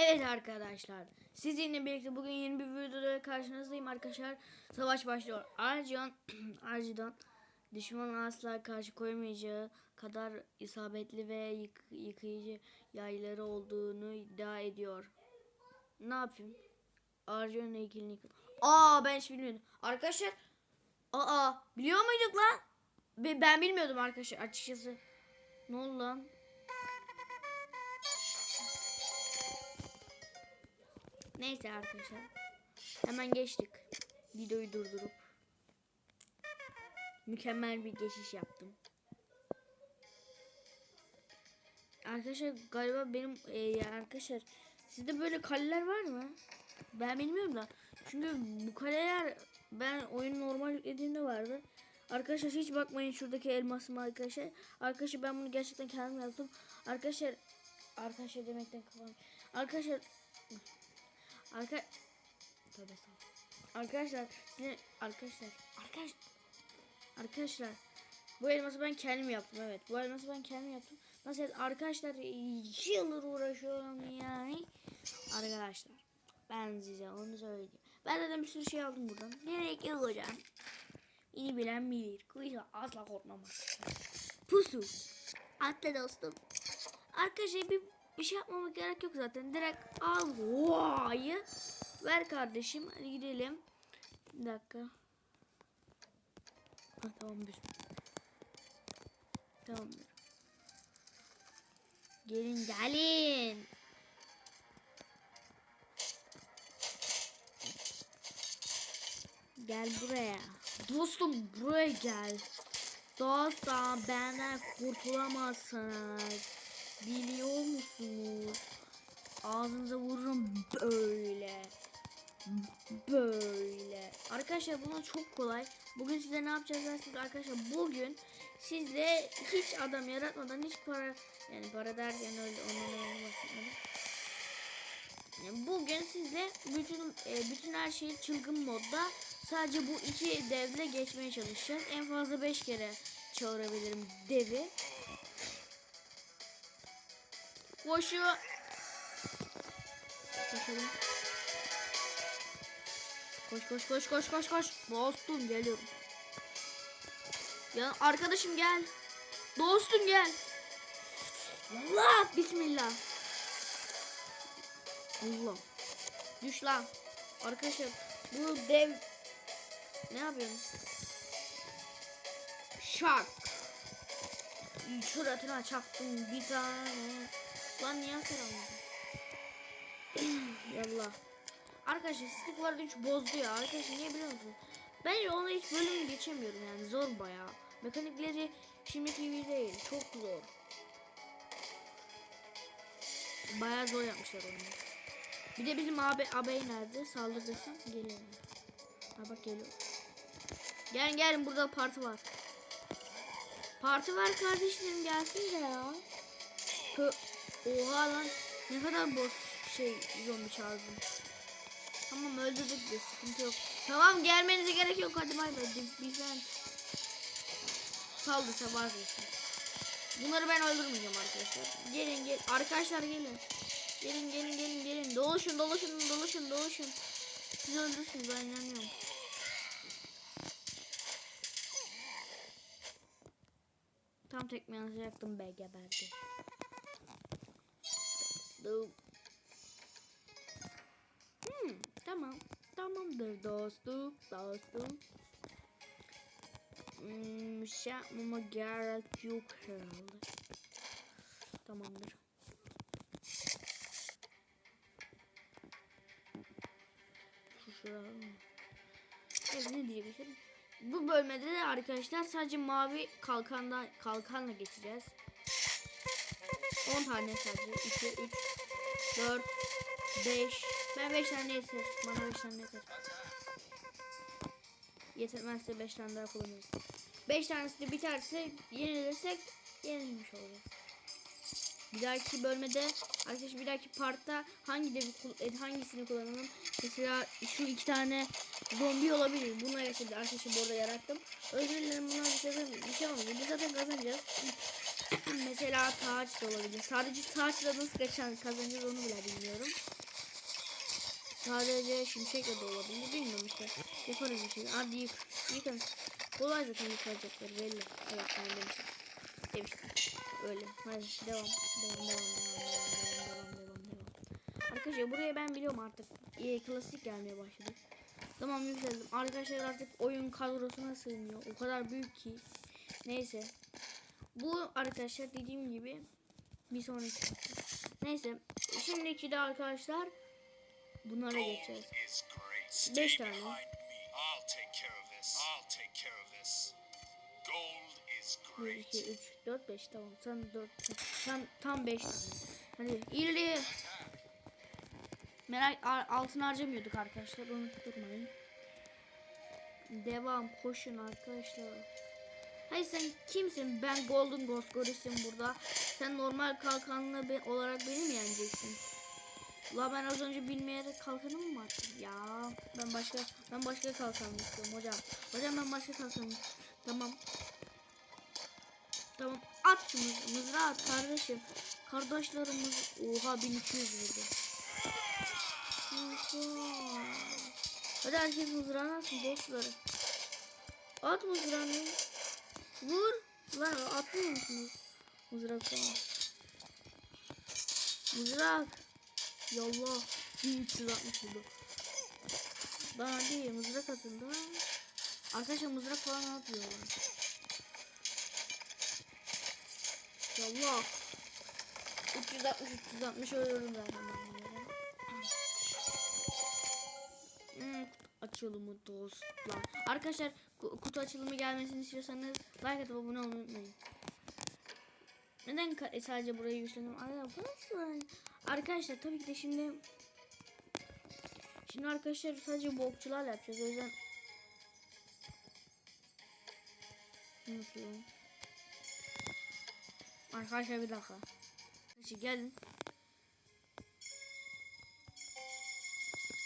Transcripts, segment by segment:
Evet arkadaşlar. Sizinle birlikte bugün yeni bir videoda karşınızdayım arkadaşlar. Savaş başlıyor. Arjun, Arjun düşmanın asla karşı koyamayacağı kadar isabetli ve yık- yıkayıcı yayları olduğunu iddia ediyor. Ne yapayım? Arjun'la ilgili yık- Aa ben hiç bilmiyordum. Arkadaşlar Aa biliyor muyduk lan? Be- Ben bilmiyordum arkadaşlar açıkçası. Ne oldu lan? Neyse arkadaşlar. Hemen geçtik. Videoyu durdurup. Mükemmel bir geçiş yaptım. Arkadaşlar galiba benim e, arkadaşlar sizde böyle kaleler var mı? Ben bilmiyorum da. Çünkü bu kaleler ben oyun normal yüklediğimde vardı. Arkadaşlar hiç bakmayın şuradaki elmasıma arkadaşlar. Arkadaşlar ben bunu gerçekten kendim yaptım. Arkadaşlar arkadaşlar demekten kafam. Arkadaşlar Arka Tövbe. Arkadaşlar size arkadaşlar arkadaş arkadaşlar bu elması ben kendim yaptım evet. Bu elması ben kendim yaptım. Nasıl arkadaşlar iki yıldır uğraşıyorum yani. Arkadaşlar ben size onu söyleyeyim. Ben zaten bir sürü şey aldım buradan. Gerek yok hocam. İyi bilen bilir. Kuyusa asla korkmam. Pusu. Atla dostum. Arkadaşlar bir, bir şey yapmama gerek yok zaten. Direkt al vayı. Ver kardeşim. Hadi gidelim. Bir dakika. Ha, tamamdır. Tamamdır. Gelin gelin. Gel buraya. Dostum buraya gel. Dostum benden kurtulamazsınız. Biliyor musunuz? Arkadaşlar bunun çok kolay. Bugün size ne yapacağız derseniz arkadaşlar bugün sizle hiç adam yaratmadan hiç para yani para derken öyle onun olmasın. Yani bugün sizle bütün e, bütün her şeyi çılgın modda sadece bu iki devle geçmeye çalışacağız. En fazla 5 kere çağırabilirim devi. Koşu. Koşalım. Koş koş koş koş koş koş. Dostum geliyorum. Ya arkadaşım gel. Dostum gel. Allah bismillah. Allah. Düş lan. Arkadaşlar bu dev ne yapıyorsun? Şak. Suratına çaktım bir tane. Lan niye hasar almadın? Yallah. Arkadaşlar stick vardı hiç bozdu ya. Arkadaşlar niye biliyor musun? Bence onu hiç bölüm geçemiyorum yani zor bayağı. Mekanikleri şimdiki gibi değil. Çok zor. Bayağı zor yapmışlar onu. Bir de bizim abi abey nerede? Saldır desem geliyor. Ha bak geliyor. Gelin gelin burada parti var. Parti var kardeşlerim gelsin de ya. Oha lan ne kadar boş şey zombi çağırdım. Tamam öldürdük de sıkıntı yok. Tamam gelmenize gerek yok hadi bay bay. Biz- Bizden saldırsa vazgeçin. Bunları ben öldürmeyeceğim arkadaşlar. Gelin gel arkadaşlar gelin. Gelin gelin gelin gelin. Dolaşın dolaşın dolaşın dolaşın. Siz öldürsünüz ben inanıyorum. Tam tekme atacaktım be geberdi. Dostum. Tamamdır dostum. Dostum. Hmm, şey yapmama gerek yok herhalde. Tamamdır. Şu şuraya mı? Evet ne diyecektim? Bu bölmede de arkadaşlar sadece mavi kalkandan kalkanla geçeceğiz. 10 tane sadece. 2 3 4 5 Ben 5 tane yeter. Bana 5 tane yeter. Yetermezse 5 tane daha kullanırız. 5 tanesi de biterse yenilirsek yenilmiş olacağız. Bir dahaki bölmede arkadaşlar bir dahaki partta hangi devi e, hangisini kullanalım? Mesela şu iki tane zombi olabilir. Bunlar yaşadı arkadaşlar bu arada yarattım. Özür dilerim bunlar bir şey, bir şey olmuyor. Biz zaten kazanacağız. Mesela taç da olabilir. Sadece taçla nasıl geçen kazanacağız onu bile bilmiyorum. Sadece şimşekle de olabilir. Bilmiyorum işte. Yaparız bir şey. Hadi yık. Yıkın. Kolay zaten yıkayacakları belli. Evet ben demiştim. Demiştim. Öyle. Hadi. Devam devam devam devam devam devam devam devam. Arkadaşlar buraya ben biliyorum artık. E, klasik gelmeye başladı. Tamam yükseldim. Arkadaşlar artık oyun kadrosuna sığmıyor. O kadar büyük ki. Neyse. Bu arkadaşlar dediğim gibi bir sonraki. Neyse. Şimdiki de arkadaşlar bunlara geçeceğiz. is great. Beş Stay tane. behind me. I'll take care of this. I'll take care of this. Gold is 1, great. 2, 3, 4, 5 tamam. Sen 4, sen tam 5 tane. Hadi ileri. Merak altın harcamıyorduk arkadaşlar. Unutturmayın. Devam koşun arkadaşlar. Hayır sen kimsin? Ben Golden Ghost Goris'im burada. Sen normal kalkanla be- olarak beni mi yeneceksin? La ben az önce bilmeyerek kalkanımı mı attım? Ya ben başka ben başka kalkan istiyorum hocam. Hocam ben başka kalkan Tamam. Tamam at şunu mızrağı at kardeşim. Kardeşlerimiz oha 1200 vurdu. Oha. Hadi herkes mızrağını atsın dostları. At mızrağını. Vur. Lan atmıyor musunuz? Mızrak falan. Mızrak. Yallah. 1360 vurdu. Lan hadi mızrak atın da. Arkadaşlar mızrak falan atıyorlar. Yallah. 360 360 ölüyorum zaten ben bunlara. Hmm, açılımı dostlar. Arkadaşlar ku- kutu açılımı gelmesini istiyorsanız like atıp abone olmayı unutmayın. Neden sadece burayı güçlendim? Arkadaşlar, arkadaşlar tabii ki de şimdi şimdi arkadaşlar sadece bu okçularla yapacağız. O yüzden nasıl? Arkadaşlar bir dakika. Hadi gelin.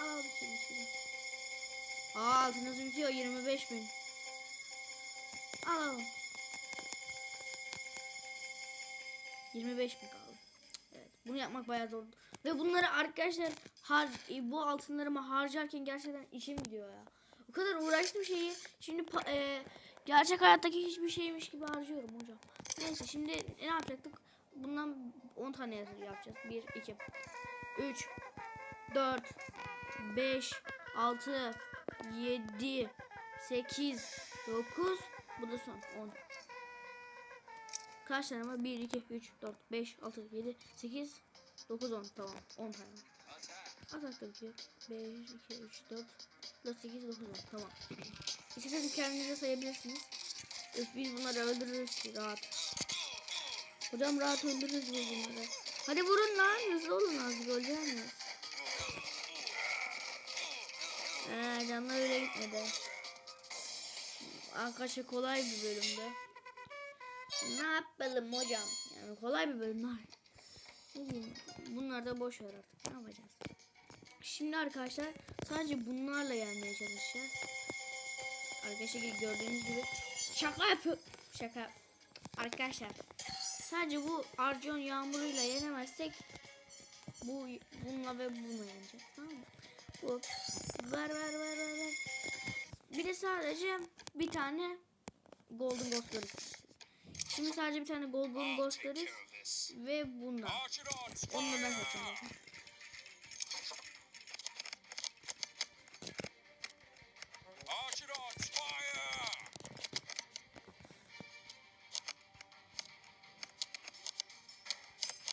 Al bir sürü sürü. Aa altınız bitiyor 25 bin. Al al. 25 bin kaldı. Bunu yapmak bayağı zor. Ve bunları arkadaşlar har e, bu altınlarımı harcarken gerçekten işim gidiyor ya. O kadar uğraştım şeyi şimdi e, gerçek hayattaki hiçbir şeymiş gibi harcıyorum hocam. Neyse şimdi ne yapacaktık? Bundan 10 tane yapacağız. 1 2 3 4 5 6 7 8 9 bu da son 10 Kaç tane var? 1 2 3 4 5 6 7 8 9 10 tamam 10 tane var. Atak tabii ki 5 2 3 4 4 8 9 10 tamam. İsterseniz kendinize sayabilirsiniz. Öf, biz bunları öldürürüz ki rahat. Hocam rahat öldürürüz biz bunları. Hadi vurun lan hızlı olun azıcık öleceğiniz. Ee, canlar öyle gitmedi. Arkadaşlar kolay bir bölümde. Ne yapalım hocam? Yani kolay bir bölüm var. Ne diyeyim? Bunlar da boş ver artık. Ne yapacağız? Şimdi arkadaşlar sadece bunlarla yenmeye çalışacağız. Arkadaşlar gördüğünüz gibi şaka yapıyor. Şaka. Arkadaşlar sadece bu Arjon yağmuruyla yenemezsek bu bununla ve bununla yeneceğiz. Tamam mı? Bu ver ver ver ver. Bir de sadece bir tane Golden Ghost görürüz. Şimdi sadece bir tane care of this. ve bundan. Onunla ben kaçacağım. zaten. Archidons, fire!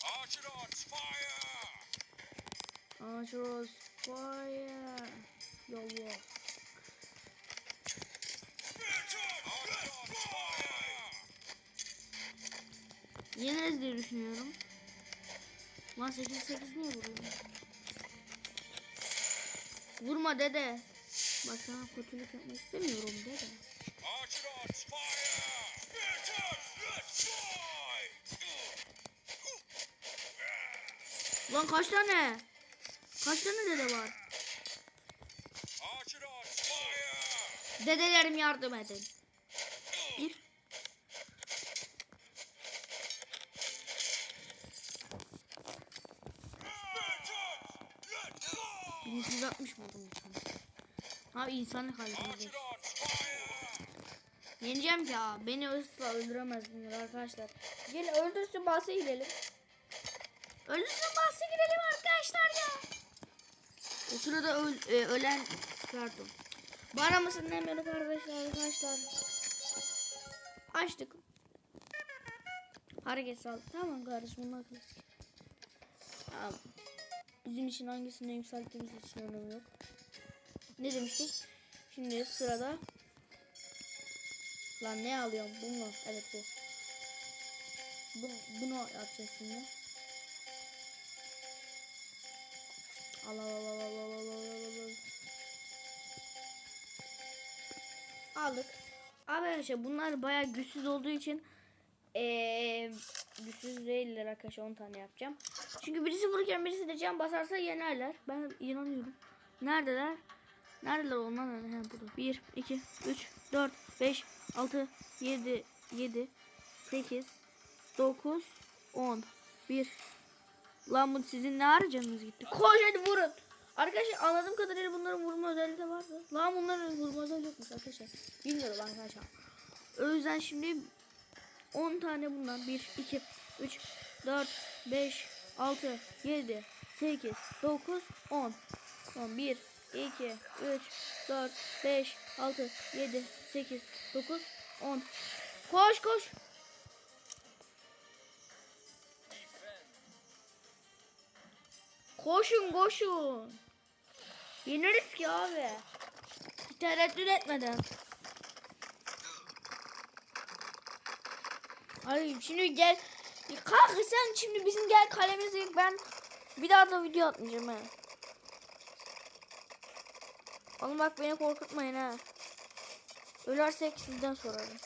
Archidons, fire! Archers fire. Yallah. Archidons, fire! Yeneriz diye düşünüyorum. Lan 8 8 niye vuruyorum? Vurma dede. Bak sana kötülük yapmak istemiyorum dede. Lan kaç tane? Kaç tane dede var? Dedelerim yardım edin. Bir. Abi insanlık halinde. Yeneceğim ya. Beni ısla öldüremez arkadaşlar. Gel öldürsün bahse gidelim. Öldürsün bahse gidelim arkadaşlar ya. O sırada öl, e, ölen Spartum. Bana mısın hemen kardeşler arkadaşlar. Açtık. Hareket sal. Tamam kardeşim bunlar klasik. Tamam. Bizim için hangisini yükselttiğimiz için önemi yok. Ne demiştik? Şimdi sırada Lan ne alıyorum? Bunu. Evet bu. bu bunu yapacağız şimdi. Al al al al al al al al al al. Aldık. Arkadaşlar bunlar bayağı güçsüz olduğu için eee güçsüz değiller arkadaşlar 10 tane yapacağım. Çünkü birisi vururken birisi de can basarsa yenerler. Ben inanıyorum. Neredeler? Neredeler onlar? Ha, burada. 1, 2, 3, 4, 5, 6, 7, 7, 8, 9, 10, 1. Lan bu sizin ne ara canınız gitti? Koş hadi vurun. Arkadaşlar anladığım kadarıyla bunların vurma özelliği de vardı. Lan bunların vurma özelliği yokmuş arkadaşlar. Bilmiyorum arkadaşlar. O yüzden şimdi 10 tane bundan 1, 2, 3, 4, 5, 6, 7, 8, 9, 10. 1, 2, 3, 4, 5, 6, 7, 8, 9, 10. Koş koş. Koşun koşun. Yeneriz ki abi. Hiç tereddüt etmeden. Ay şimdi gel. Kanka sen şimdi bizim gel kalemize ben bir daha da video atmayacağım ha. Oğlum bak beni korkutmayın ha. Ölersek sizden sorarım.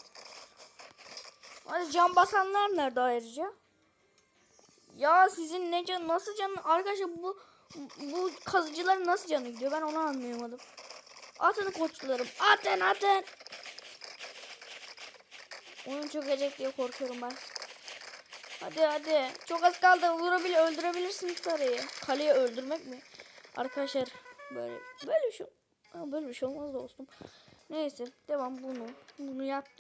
Hadi can basanlar nerede ayrıca? Ya sizin ne can nasıl can arkadaşlar bu bu kazıcıların nasıl canı gidiyor ben onu anlayamadım. Atın koçlarım atın atın. Oyun çökecek diye korkuyorum ben. Hadi hadi. Çok az kaldı. Vurabilir, öldürebilirsiniz kareyi. Kaleyi öldürmek mi? Arkadaşlar böyle böyle bir şey Ha, böyle bir şey olmaz dostum. Neyse devam bunu. Bunu yaptık.